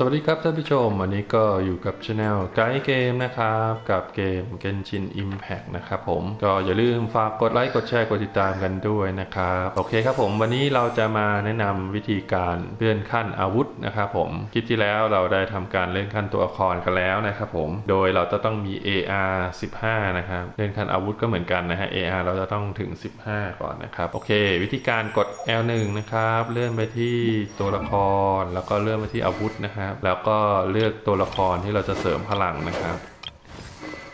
สวัสดีครับท่านผู้ชม วันนี้ก็อยู่กับช anel ไกด์เกมนะครับ กับเกม Genshin Impact นะครับผมก็อย่าลืมฝากกดไลค์กดแชร์กดติดตามกันด้วยนะครับ โอเคครับผมวันนี้เราจะมาแนะนำวิธีการเลื่อนขั้นอาวุธนะครับผมคลิปที่แล้วเราได้ทำการเลื่อนขั้นตัวละครกันแล้วนะครับผมโดยเราจะต้องมี AR 15 นะครับเลื่อนขั้นอาวุธก็เหมือนกันนะฮะ AR เราจะต้องถึง 15 ก่อนนะครับโอเค วิธีการกด L1 นะครับเลื่อนไปที่ตัวละครแล้วก็เลื่อนไปที่อาวุธนะครับ แล้วก็เลือกตัวละครที่เราจะเสริมพลังนะครับ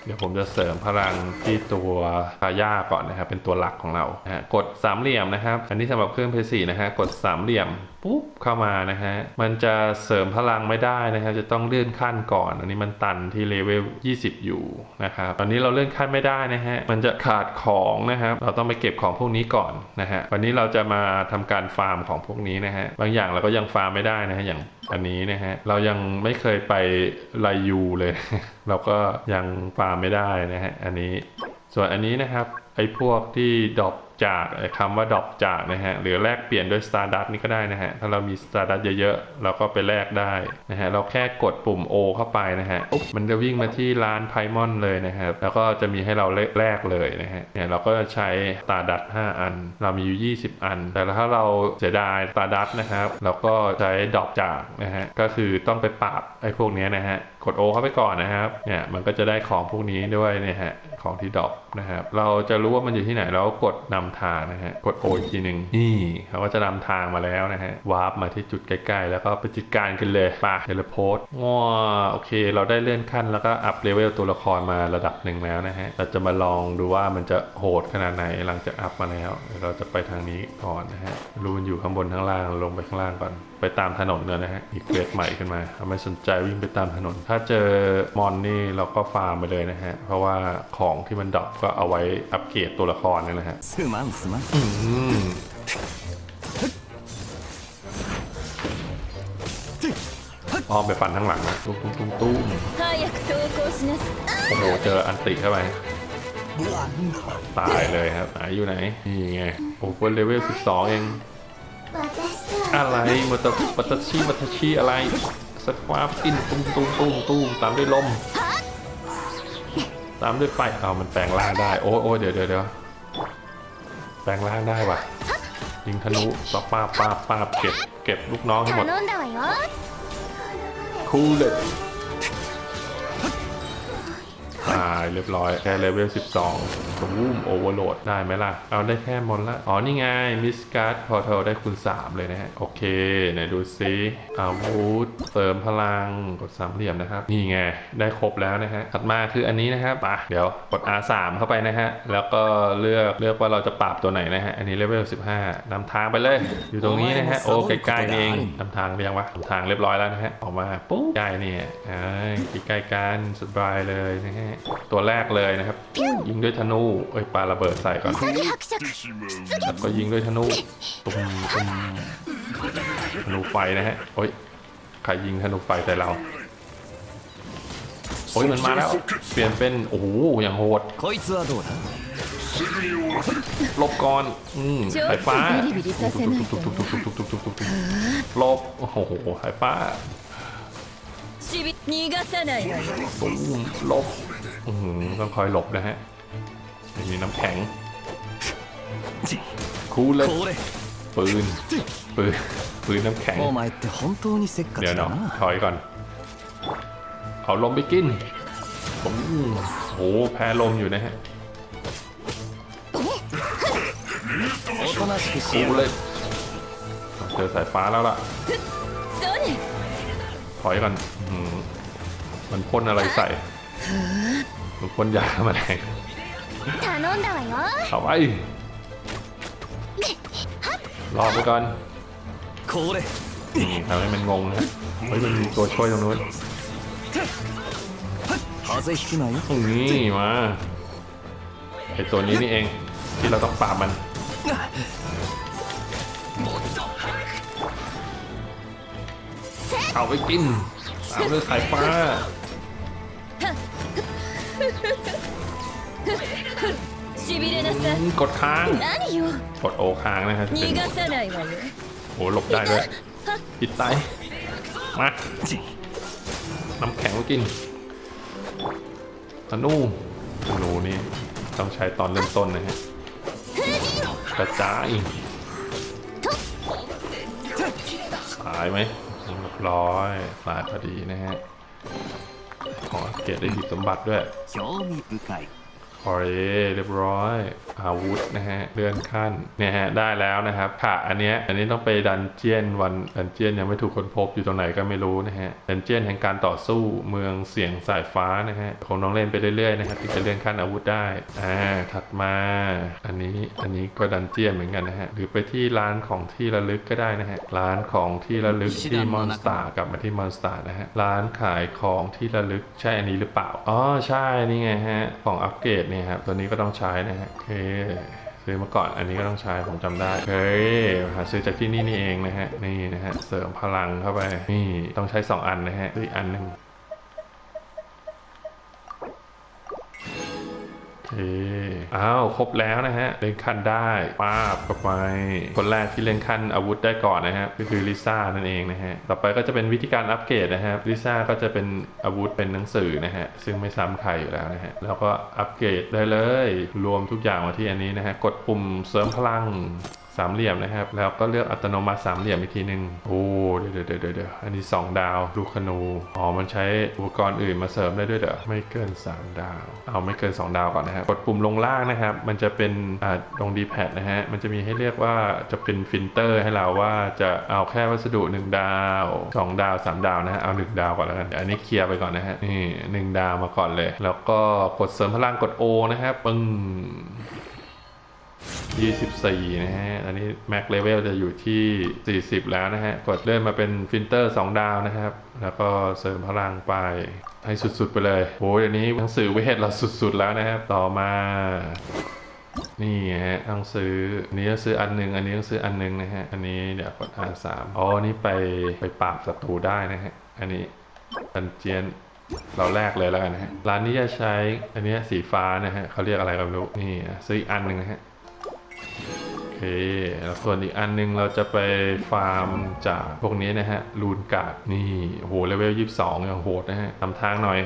เดี๋ยวผมจะเสริมพลังที่ตัวพาย่าก่อนนะครับ เป็นตัวหลักของเราฮะกดสามเหลี่ยมนะครับ อันนี้สำหรับเครื่องเพย์สีนะฮะกดสามเหลี่ยมปุ๊บเข้ามานะฮะมันจะเสริมพลังไม่ได้นะครับ จะต้องเลื่อนขั้นก่อน อันนี้มันตันที่เลเวล 20 อยู่นะครับตอนนี้เราเลื่อนขั้นไม่ได้นะฮะมันจะขาดของนะครับเราต้องไปเก็บของพวกนี้ก่อนนะฮะวันนี้เราจะมาทำการฟาร์มของพวกนี้นะฮะบางอย่างเราก็ยังฟาร์มไม่ได้นะฮะอย่าง อันนี้นะฮะ เรายังไม่เคยไปลายูเลย เราก็ยังฟาร์มไม่ได้นะฮะ อันนี้ ส่วนอันนี้นะครับ ไอ้พวกที่ดรอป จากคำว่าดอปจากนะฮะหรือแลกเปลี่ยนด้วย Stardust นี่ก็ได้นะฮะถ้าเรามี Stardust เยอะๆ เราก็ไปแลกได้นะฮะเราแค่กดปุ่ม O เข้าไปนะฮะมันจะวิ่งมาที่ร้านไพมอนเลยนะครับแล้วก็จะมีให้เราแลกเลยนะฮะเนี่ยเราก็จะใช้ Stardust 5 อัน เรามีอยู่ 20 อัน แต่ถ้าเราเสียดาย Stardust นะครับเราก็ใช้ดอปจากนะฮะก็คือต้องไปปราบไอ้พวกนี้นะฮะกด O เข้าไปก่อนนะครับ เนี่ยมันก็จะได้ของพวกนี้ด้วยเนี่ยฮะของที่ดรอปนะครับ เราจะรู้ว่ามันอยู่ที่ไหนแล้วกดนำทางนะฮะ กดโอีกทีหนึ่งนี่เขาก็จะนำทางมาแล้วนะฮะ วาร์ปมาที่จุดใกล้ๆ แล้วก็ไปจัดการกันเลยปาเทเลโพสง้อโอเค เราได้เลื่อนขั้นแล้วก็อัพเลเวลตัวละครมาระดับหนึ่งแล้วนะฮะ เราจะมาลองดูว่ามันจะโหดขนาดไหนหลังจากอัพมาแล้วเดี๋ยวเราจะไปทางนี้ก่อนนะฮะรูนอยู่ข้างบนข้างล่างลงไปข้างล่างก่อน ไปตามถนนเลยนะฮะอีกเกรดใหม่ขึ้นมาเอาไม่สนใจวิ่งไปตามถนน ถ้าเจอมอนนี่เราก็ฟาร์มไปเลยนะฮะ เพราะว่าของที่มันดรอปก็เอาไว้อัปเกรดตัวละครนี่นะฮะ すまんすまん อืมอ้อมไปฟันข้างหลังนะตุ้มตุ้มตุ้มตุ้ม 早く投降しなさい โอ้โห เจออันติเข้าไป ตายเลยครับไหนอยู่ไหน นี่ไง โอ้โหเลเวล 12 เอง 私とは อะไรมัตมัตชิมัตชิอะไรสควาปินตุ้มตุ้มตุ้มตุ้มตามด้วยลม ตามด้วยไฟเอามันแปลงร่างได้ โอ้ยโอ้ยเดี๋ยวเดี๋ยวเดี๋ยวแปลงร่างได้ว่ะ ยิงธนูปาป้าบป้าบป้าบเก็บ เก็บลูกน้องให้หมด 頼んだわよ คูลเลย ตายเรียบร้อยแค่เลเวล 12ตูมโอเวอร์โหลดได้ไหมล่ะ เอาได้แค่มอนละ อ๋อ นี่ไงมิสการ์ดพอเทลได้คูณ 3 เลยนะฮะ โอเค ไหนดูซิอาวุธเสริมพลังกดสามเหลี่ยมนะครับ นี่ไง ได้ครบแล้วนะฮะ ถัดมาคืออันนี้นะครับมาเดี๋ยวกด R3 เข้าไปนะฮะ แล้วก็เลือกเลือกว่าเราจะปราบตัวไหนนะฮะ อันนี้เลเวล 15นำทางไปเลย อยู่ตรงนี้นะฮะ โอ้ใกล้ๆเองนำทางไปยังวะนำทางเรียบร้อยแล้วนะฮะ ออกมาปุ๊บใกล้เนี่ยอ่าใกล้ๆกันสบายเลยนะฮะตัวแรกเลยนะครับ ยิงด้วยธนูเอ้ยปาระเบิดใส่ก่อนแล้วก็ยิงด้วยธนูตุ้มตุ้มธนูไฟนะฮะโอ้ยใครยิงธนูไฟใส่เราโอ้ยมันมาแล้ว เปลี่ยนเป็นโอ้โหอย่างโหดลบก่อนอืมสาฟ้าลบโอ้โหไฟฟ้า しび逃がさないわよ ตุ้มหลบ อืมต้องคอยหลบนะฮะไม่มีน้ำแข็ง คูลเลย これ ปืน ปืน ปืนน้ำแข็ง お前って本当にせっか เดี๋ยว ちだ เนาะ な ถอยก่อน เอาลมไปกินผมโอ้โหแพ้ลมอยู่นะฮะ おとなしくし กู やが เล れ ยเจอสายฟ้าแล้วล่ะ そうね ถอยก่อนอื้อหือมันพ่นอะไรใส่ มันพ่นยาแมลง 頼んだわよ เอาไว้รอไปก่อน これ นี่ทำให้มันงงนะฮะเฮ้ยมันมีตัวช่วยตรงนู้น 風邪ひくなよ ตรงนี้มาไอตัวนี้นี่เอง ที่เราต้องปราบมัน เอาไปกินตามด้วยสายฟ้า しびれなさい กดค้าง 何よ กดโอค้างนะครับจะเป็น 逃がさないわよ โอ้หลบได้ด้วยปิดตาย มาน้ำแข็งไว้กินธนูธนูนี่ต้องใช้ตอนเริ่มต้นนะฮะกระจายสายไหมเรีย ร้อยสายพอดีนะฮะ ขอเก็บได้หีบสมบัติด้วย โอเคเรียบร้อย อาวุธนะฮะเลื่อนขั้นเนี่ยฮะได้แล้วนะครับค่ะอันเนี้ยอันนี้ต้องไปดันเจียนวันดันเจียนยังไม่ถูกค้นพบอยู่ตรงไหนก็ไม่รู้นะฮะดันเจียนแห่งการต่อสู้เมืองเสียงสายฟ้านะฮะคงต้องเล่นไปเรื่อยๆนะครับถึงจะเลื่อนขั้นอาวุธได้อ่าถัดมาอันนี้อันนี้ก็ดันเจียนเหมือนกันนะฮะหรือไปที่ร้านของที่ระลึกก็ได้นะฮะร้านของที่ระลึกที่มอนสตาร์กลับมาที่มอนสตาร์นะฮะร้านขายของที่ระลึกใช่อันนี้หรือเปล่าอ๋อใช่นี่ไงฮะของอัปเกรดเนี่ครับตัวนี้ก็ต้องใช้นะฮะโอเคซื้อมาก่อนอันนี้ก็ต้องใช้ผมจำได้เฮ้ยหาซื้อจากที่นี่นี่เองนะฮะนี่นะฮะเสริมพลังเข้าไปนี่ต้องใช้ 2 อันนะฮะซื้ออีกอันหนึ่ง อเคอ้าว ครบแล้วนะฮะ เล่นขั้นได้ป้าบเข้าไป คนแรกที่เล่นขั้นอาวุธได้ก่อนนะฮะ ก็คือลิซ่านั่นเองนะฮะ ต่อไปก็จะเป็นวิธีการอัปเกรดนะฮะลิซ่าก็จะเป็นอาวุธเป็นหนังสือนะฮะ ซึ่งไม่ซ้ำใครอยู่แล้วนะฮะ แล้วก็อัปเกรดได้เลย รวมทุกอย่างมาที่อันนี้นะฮะ กดปุ่มเสริมพลัง สามเหลี่ยมนะครับ แล้วก็เลือกอัตโนมัติสามเหลี่ยมอีกทีหนึ่งโอ้เดี๋ยวเดี๋ยวเดี๋ยวเดี๋ยวอันนี้ 2 ดาวลูกคนูอ๋อมันใช้อุปกรณ์อื่นมาเสริมได้ด้วยเหรอไม่เกิน 3 ดาว เอาไม่เกิน 2 ดาวก่อนนะครับกดปุ่มลงล่างนะครับ มันจะเป็นอ่าตรงดีแพดนะฮะมันจะมีให้เลือกว่าจะเป็นฟิลเตอร์ให้เราว่าจะเอาแค่วัสดุ 1 ดาว 2 ดาว 3 ดาวนะฮะเอา 1 ดาวก่อนแล้วกันอันนี้เคลียร์ไปก่อนนะฮะนี่หนึ่งดาวมาก่อนเลย แล้วก็กดเสริมพลังกด O นะครับปึ้ง 24 นะฮะ อันนี้ Max Level จะอยู่ที่ 40 แล้วนะฮะ กดเลื่อนมาเป็นฟิลเตอร์ 2 ดาวนะครับ แล้วก็เสริมพลังไปให้สุดๆไปเลยโอ้ยอันนี้หนังสือเวทเราสุดๆแล้วนะครับ ต่อมา นี่ฮะต้องซื้ออันนี้ต้องซื้ออันหนึ่งอันนี้ต้องซื้ออันหนึ่งนะฮะ อันนี้เดี๋ยวกดอ่านสามอ๋อนนี้ไปไปปราบศัตรูได้นะฮะ อันนี้ดันเจียนเราแรกเลยแล้วกันนะฮะ ร้านนี้จะใช้อันนี้สีฟ้านะฮะเขาเรียกอะไรก็ไม่รู้ นี่ซื้ออีกอันหนึ่งนะฮะ โอเคแล้วส่วนอีกอันหนึงเราจะไปฟาร์มจากพวกนี้นะฮะรูนกาดนี่โหเลเวล22อย่างโหดนะฮะนำทางหน่อย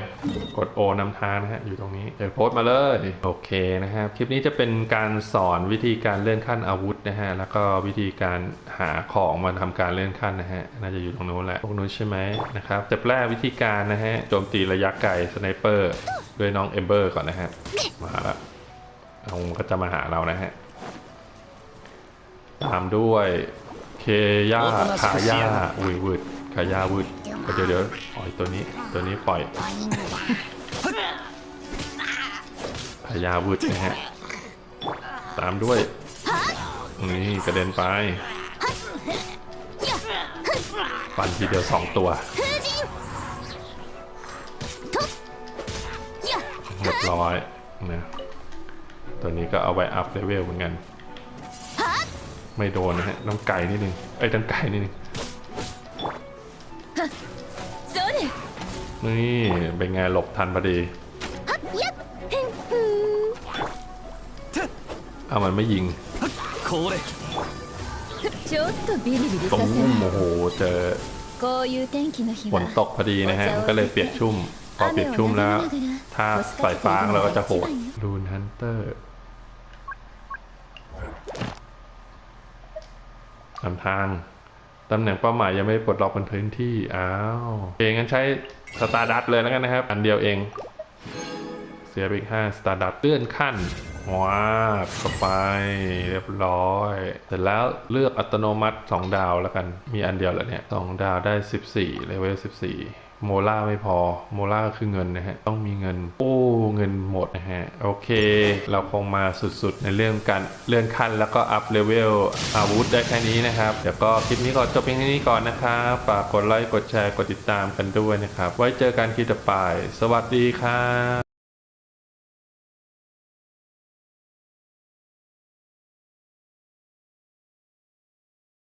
กดโอนำทางนะฮะอยู่ตรงนี้เดี๋ยวโพสต์มาเลย โอเคนะครับ คลิปนี้จะเป็นการสอนวิธีการเลื่อนขั้นอาวุธนะฮะ แล้วก็วิธีการหาของมาทำการเลื่อนขั้นนะฮะ น่าจะอยู่ตรงนู้นแหละพวกนู้นใช่ไหมนะครับสเต็ปแรกวิธีการนะฮะโจมตีระยะไกลสไนเปอร์ด้วยน้องเอมเบอร์ก่อนนะฮะมาแล้วเอาก็จะมาหาเรานะฮะ ตามด้วย เคย่าขาย่าวุยวุดขาย่าวุดเดี๋ยวเดี๋ยวปล่อยตัวนี้ตัวนี้ปล่อยขาย่าวุดนะฮะตามด้วยนี่กระเด็นไปปั่นทีเดียวสองตัวเรียบร้อยนะตัวนี้ก็เอาไว้อัพเลเวลเหมือนกัน ไม่โดนนะฮะน้องไก่นิดนึงไอ้ตังไก่นิดนึงนี่เป็นไงหลบทันพอดีเอามันไม่ยิงตรงนุ่มโอ้โหเจอฝนตกพอดีนะฮะก็เลยเปียกชุ่ม พอเปียกชุ่มแล้ว ถ้าใส่ฟางเราก็จะโหดรูนฮันเตอร์ นำทางตำแหน่งเป้าหมายยังไม่ปลดล็อกบนพื้นที่ อ้าวเองงั้นใช้สตาร์ดัตเลยแล้วกันนะครับ อันเดียวเอง เสียไปอีกห้าสตาร์ดัตเลื่อนขั้นว้าบเข้าไปเรียบร้อย เสร็จแล้วเลือกอัตโนมัติ 2 ดาวแล้วกัน มีอันเดียวแล้วเนี่ย 2 ดาวได้ 14เลเวล14 โมล่าไม่พอ โมล่าก็คือเงินนะฮะ ต้องมีเงิน โอ้ เงินหมดนะฮะ โอเค เราคงมาสุดๆ ในเรื่องการเลื่อนขั้นแล้วก็อัพเลเวลอาวุธได้แค่นี้นะครับ เดี๋ยวก็คลิปนี้ก็จบเพียงแค่นี้ก่อนนะครับ ฝากกดไลค์ กดแชร์ กดติดตามกันด้วยนะครับ ไว้เจอกันคลิปต่อไป สวัสดีครับ